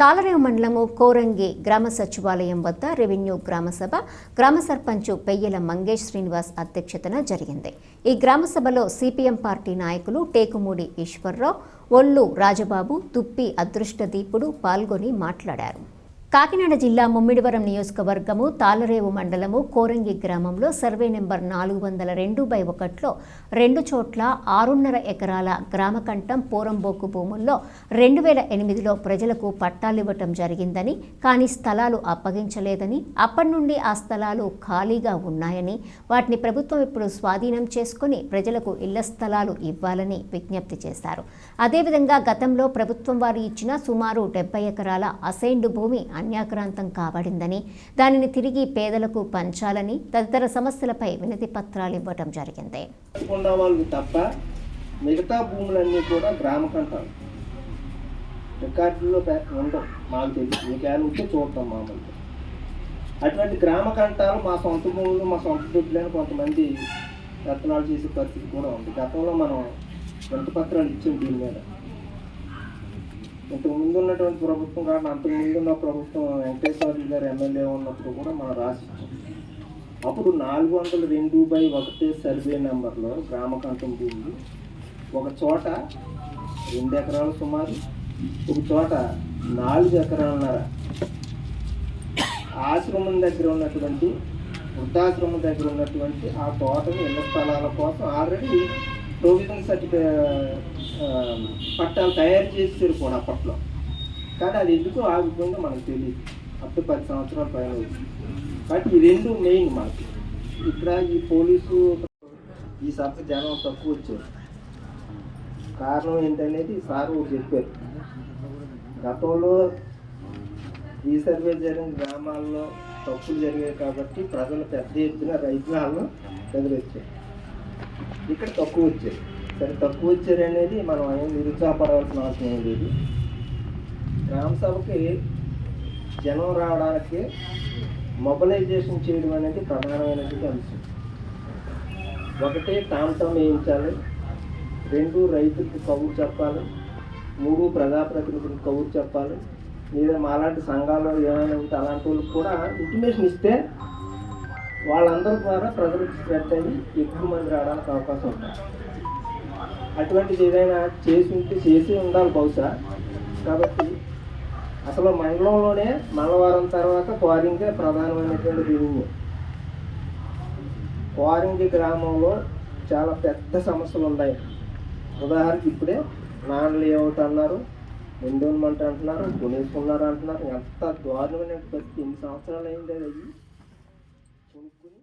తాళరేవు మండలము కోరంగి గ్రామ సచివాలయం వద్ద రెవెన్యూ గ్రామసభ గ్రామ సర్పంచ్ పెయ్యల మంగేష్ శ్రీనివాస్ అధ్యక్షతన జరిగింది. ఈ గ్రామసభలో సిపిఎం పార్టీ నాయకులు టేకుమూడి ఈశ్వర్రావు ఒళ్ళు రాజబాబు తుప్పి అదృష్టదీపుడు పాల్గొని మాట్లాడారు. కాకినాడ జిల్లా ముమ్మిడివరం నియోజకవర్గము తాళరేవు మండలము కోరంగి గ్రామంలో సర్వే నెంబర్ నాలుగు వందల రెండు బై ఒకట్లో రెండు చోట్ల ఆరున్నర ఎకరాల గ్రామకంఠం పోరంబోకు భూముల్లో రెండు వేల ఎనిమిదిలో ప్రజలకు పట్టాలివ్వటం జరిగిందని కానీ స్థలాలు అప్పగించలేదని అప్పటి నుండి ఆ స్థలాలు ఖాళీగా ఉన్నాయని వాటిని ప్రభుత్వం ఇప్పుడు స్వాధీనం చేసుకుని ప్రజలకు ఇళ్ళ స్థలాలు ఇవ్వాలని విజ్ఞప్తి చేశారు. అదేవిధంగా గతంలో ప్రభుత్వం వారు ఇచ్చిన సుమారు డెబ్బై ఎకరాల అసైన్డ్ భూమి అన్యాక్రాంతం కాబడిందని దానిని తిరిగి పేదలకు పంచాలని తదితర సమస్యలపై వినతి పత్రాలు ఇవ్వడం జరిగింది. తప్ప మిగతా భూములన్నీ కూడా గ్రామ కంటాలు. రికార్డుల్లో ఉండవు. మాకు తెలియదు మీకు ఉంటే చూడటం మామూలుగా. అటువంటి గ్రామ కంటాలు మా సొంత భూములు మా సొంత దుడ్లని కొంతమంది రత్నాలు చేసే పరిస్థితి కూడా ఉంది. గతంలో మనం ఎంత పత్రాలు ఇచ్చాం దీని మీద. ఇంతకు ముందు ఉన్నటువంటి ప్రభుత్వం కాదు అంతకు ముందు ఉన్న ప్రభుత్వం వెంకటేశ్వర గారు ఎమ్మెల్యే ఉన్నప్పుడు కూడా మనం రాసి అప్పుడు నాలుగు వందల రెండు బై ఒకటే సర్వే నెంబర్లో గ్రామకంఠం భూమి ఒక చోట రెండు ఎకరాలు సుమారు ఒక చోట నాలుగు ఎకరాలన్నర. ఆశ్రమం దగ్గర ఉన్నటువంటి వృద్ధాశ్రమం దగ్గర ఉన్నటువంటి ఆ తోటని ఇళ్ళ స్థలాల కోసం ఆల్రెడీ ప్రొవిజన్ సర్టిఫికేట్ పట్టాలు తయారు చేసారు కూడా అప్పట్లో. కానీ అది ఎందుకు ఆగిపోయిందో మనకు తెలియదు. అప్పుడు పది సంవత్సరాల పైన అవుతుంది. కాబట్టి ఈ రెండు మెయిన్ మనకి ఇక్కడ ఈ పోలీసు ఈ సభ జనం తక్కువ వచ్చారు. కారణం ఏంటనేది సార్ చెప్పారు. గతంలో ఈ సర్వే జరిగిన గ్రామాల్లో తప్పులు జరిగాయి కాబట్టి ప్రజలు పెద్ద ఎత్తున రైతులను ఎదురొచ్చారు. ఇక్కడ తక్కువ వచ్చారు. సరే తక్కువ ఇచ్చారు అనేది మనం ఏం నిరుత్సాహపడవలసిన అవసరం ఏం లేదు. గ్రామసభకి జనం రావడానికి మొబిలైజేషన్ చేయడం అనేది ప్రధానమైనటువంటి అంశం. ఒకటి టామ్టమ్ వేయించాలి రెండు రైతులకు కబురు చెప్పాలి మూడు ప్రజాప్రతినిధులకు కబురు చెప్పాలి లేదా మాలాంటి సంఘాల్లో ఏమైనా ఉంటే అలాంటి వాళ్ళకి కూడా ఇంటిమేషన్ ఇస్తే వాళ్ళందరి ద్వారా ప్రజలకు స్ప్రెడ్ అయ్యి ఎక్కువ మంది రావడానికి అవకాశం ఉంటుంది. అటువంటిది ఏదైనా చేసి ఉంటే చేసి ఉండాలి బహుశా. కాబట్టి అసలు మండలంలోనే మంగళవారం తర్వాత క్వారింగే ప్రధానమైనటువంటి రెవెన్యూ క్వారింగి గ్రామంలో చాలా పెద్ద సమస్యలు ఉన్నాయి. ఉదాహరణకి ఇప్పుడే నాన్ లేఅవుట్ అన్నారు? ఎండోన్మెంట్ అంటున్నారు కొనేసుకున్నారు అంటున్నారు. ఎంత దారుణమైన పరిస్థితి ఎన్ని సంవత్సరాలు అయింది అది? కొనుక్కుని